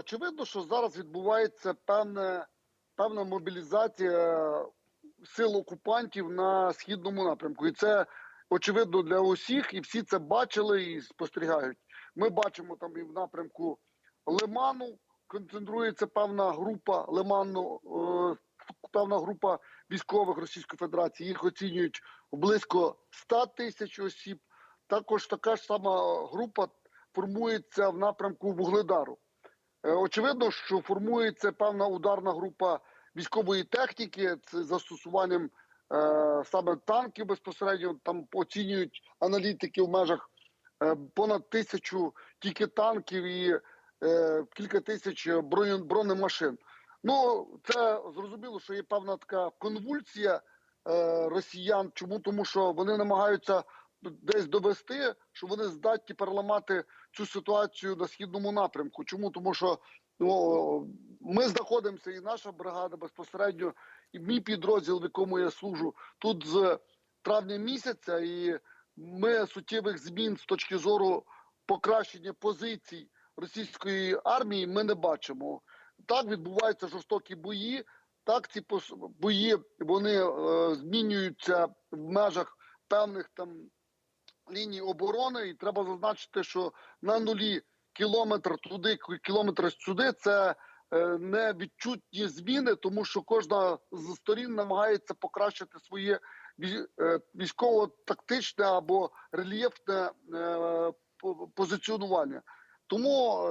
очевидно, що зараз відбувається певне, певна мобілізація сил окупантів на східному напрямку. І це очевидно для усіх, і всі це бачили і спостерігають. Ми бачимо там і в напрямку Лиману концентрується певна група Лиману, е, певна група військових Російської Федерації. Їх оцінюють близько 100 тисяч осіб. Також така ж сама група формується в напрямку Вугледару. Е, Очевидно, що формується певна ударна група військової техніки з застосуванням е, саме танків безпосередньо. Там оцінюють аналітики в межах е, понад тисячу тільки танків і е, кілька тисяч бронемашин. Ну це зрозуміло, що є певна така конвульсія е, росіян. Чому тому, що вони намагаються десь довести, що вони здатні переламати цю ситуацію на східному напрямку. Чому тому, що ну, ми знаходимося, і наша бригада безпосередньо, і мій підрозділ, в якому я служу, тут з травня місяця, і ми суттєвих змін з точки зору покращення позицій російської армії ми не бачимо. Так відбуваються жорстокі бої. Так, ці бої вони е, змінюються в межах певних там ліній оборони, і треба зазначити, що на нулі кілометр туди, кілометр сюди це е, не відчутні зміни, тому що кожна з сторін намагається покращити своє е, військово-тактичне або рельєфне е, позиціонування. Тому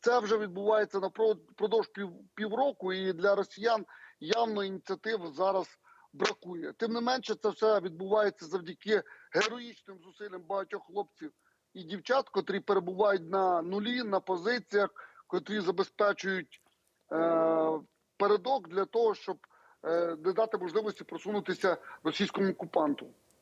це вже відбувається напродовж пів, півроку, і для росіян явно ініціатив зараз бракує. Тим не менше, це все відбувається завдяки героїчним зусиллям багатьох хлопців і дівчат, котрі перебувають на нулі, на позиціях, котрі забезпечують е, передок для того, щоб е, не дати можливості просунутися російському окупанту.